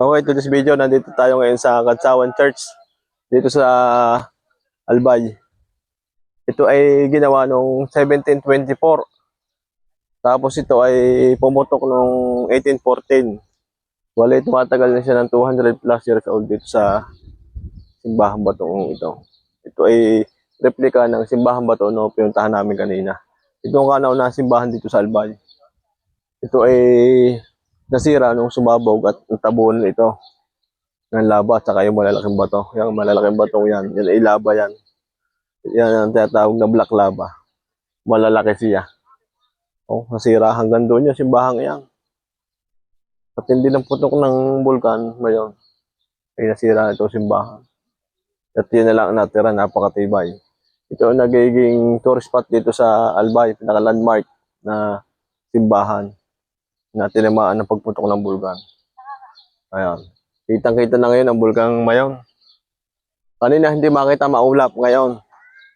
Okay, to this video, nandito tayo ngayon sa Katsawan Church, dito sa Albay. Ito ay ginawa noong 1724. Tapos ito ay pumutok noong 1814. Wala, tumatagal na siya ng 200 plus years old dito sa simbahan batong ito. Ito ay replika ng simbahan bato no pinuntahan namin kanina. Ito ang kanaw na simbahan dito sa Albay. Ito ay nasira nung sumabog at natabunan ito ng laba at saka yung malalaking bato. Yung malalaking bato yan, yan ay laba yan. Yan ang tinatawag na black lava. Malalaki siya. Oh, nasira hanggang doon yung simbahan yan. At hindi ng putok ng bulkan ngayon ay nasira ito simbahan. At yun na lang ang natira, napakatibay. Ito ang nagiging tourist spot dito sa Albay, pinaka-landmark na simbahan na tinamaan ng pagputok ng bulkan. Ayan. Kitang-kita na ngayon ang bulkang mayon. Kanina hindi makita maulap ngayon.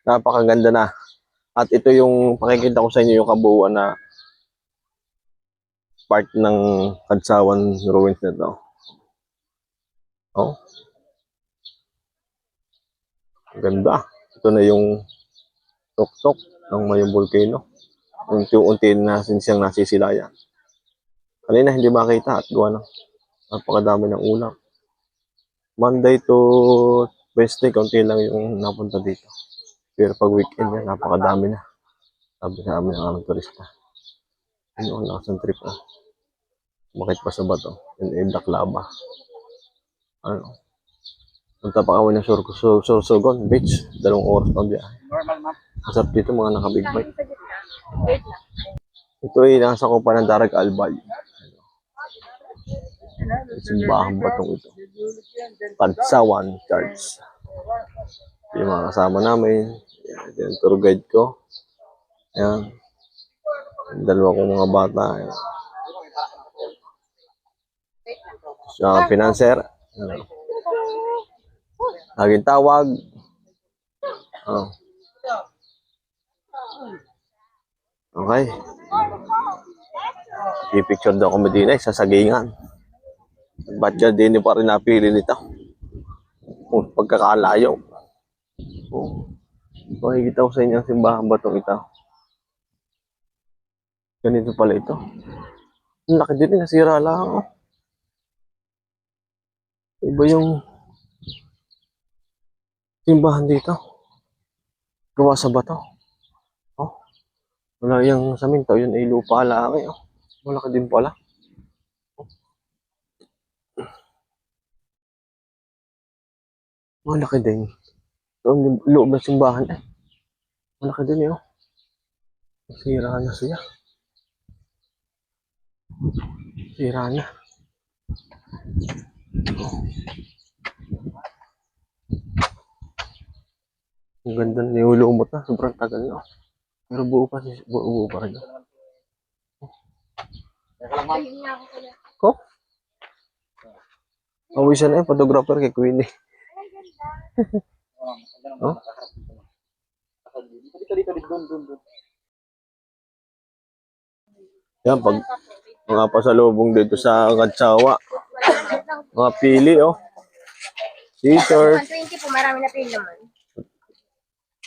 Napakaganda na. At ito yung pakikita ko sa inyo yung kabuuan na part ng Kadsawan ruins na to. Oh. Ganda. Ito na yung tuktok ng mayong volcano. Unti-unti na siyang nasisilayan. Kanina hindi makita at gawa ng napakadami ng ulap. Monday to Wednesday, kaunti lang yung napunta dito. Pero pag weekend yan, napakadami na. Sabi sa amin ng aming turista. Ano ang lakas ng trip oh. Bakit pa sa bato? Yun ay black lava. Ano? Punta pa kami ng Sur Sur Sursogon Beach. Dalawang oras pa biyahe. Masarap dito mga naka-big bike. Ito ay nasa ko pa ng Darag Albay. Simbahan batong ito. Padsawan Church. Ito Yung mga kasama namin. Ito yung tour guide ko. Yan. Yung Dalawa kong mga bata. Yan. Siya ang financer. Laging tawag. Oh. Okay. I-picture daw kami din ay sa sagingan. Ba't din pa rin napili nito? Oh, pagkakalayo. Oh. Makikita ko sa inyo ang simbahan batong ito. Ganito pala ito. Ang laki din, nasira lang. Oh. Iba yung simbahan dito. Gawa sa bato. Oh. Wala yung saminto, yun ay lupa lang. Eh, oh. Malaki din pala. Malaki din. Ang loob ng simbahan eh. Malaki din eh, oh. Sira na siya. Sira na. Ang ganda na yung lumot na. Sobrang tagal na. oh. Pero buo pa, si- buo, buo pa rin. Ko? Awisan na yung photographer kay Queenie. Oh? Yan, pag mga pasalubong dito sa Katsawa. Mga pili, oh. Caesar, 120 po, marami na pin naman.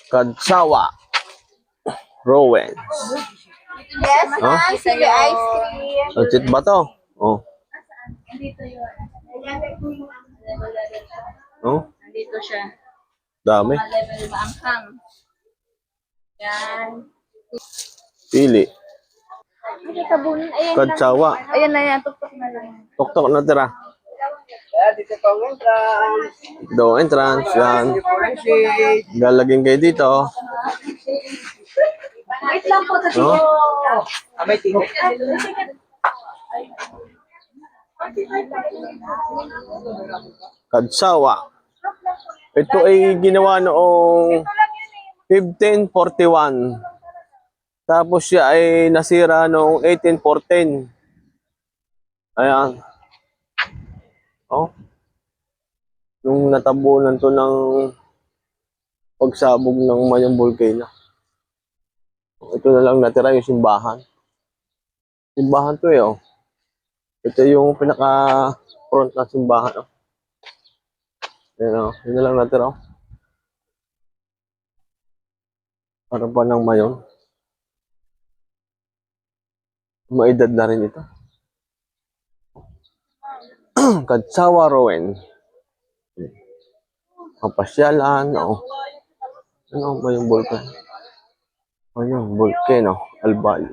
Katsawa. Rowan. Yes, Oh? ma'am. Sili ice cream. Sunset ba to? Oh. Oh, Nandito siya. dami. Level ba ang hang? Yan. Pili. Hindi ka bunin. Ayan lang. Katsawa. Ayan na yan. Tuktok na lang. Tok-tok na tira. Do entrance. Yan. Galagin kayo dito. Wait lang po. Kasi No? Kadsawa. Ito ay ginawa noong 1541. Tapos siya ay nasira noong 1814. Ayan. Oh. Nung natabunan to ng pagsabog ng mayang volcano. Ito na lang natira yung simbahan. Simbahan to eh oh. Ito yung pinaka front ng simbahan. Oh. Ayan o, yun na lang natin oh. Para pa ng mayon. Maedad na rin ito. Katsawa Rowen. Kapasyalan, oh. Ano ba yung volcan? Oh, yung volcano, Albay.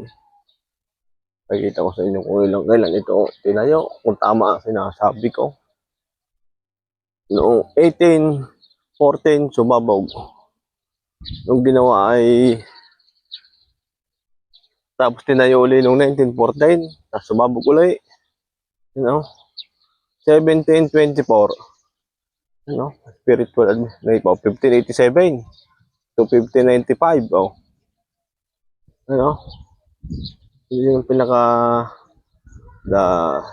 Pakikita ko sa inyo kung ilang kailan ito tinayo, kung tama ang sinasabi ko. Noong 1814, sumabog. Nung ginawa ay tapos tinayo uli noong 1914, tapos sumabog uli. You know? 1724. You know? Spiritual admin. Oh, 1587 to 1595. Oh. Ano? Yun yung pinaka the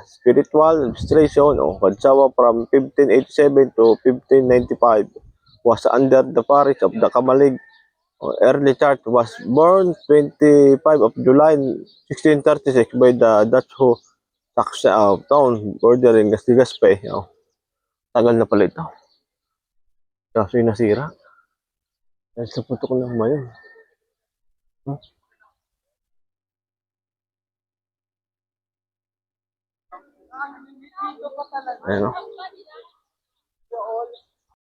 spiritual administration of Kadsawa from 1587 to 1595 was under the parish of the Kamalig. Uh, Early church was born 25 of July 1636 by the Dutch who Saksa of town bordering Gastigaspe. Oh. Tagal na pala ito. Kaso yung nasira. Dahil sa putok ng mayon. Hmm? Ayan o.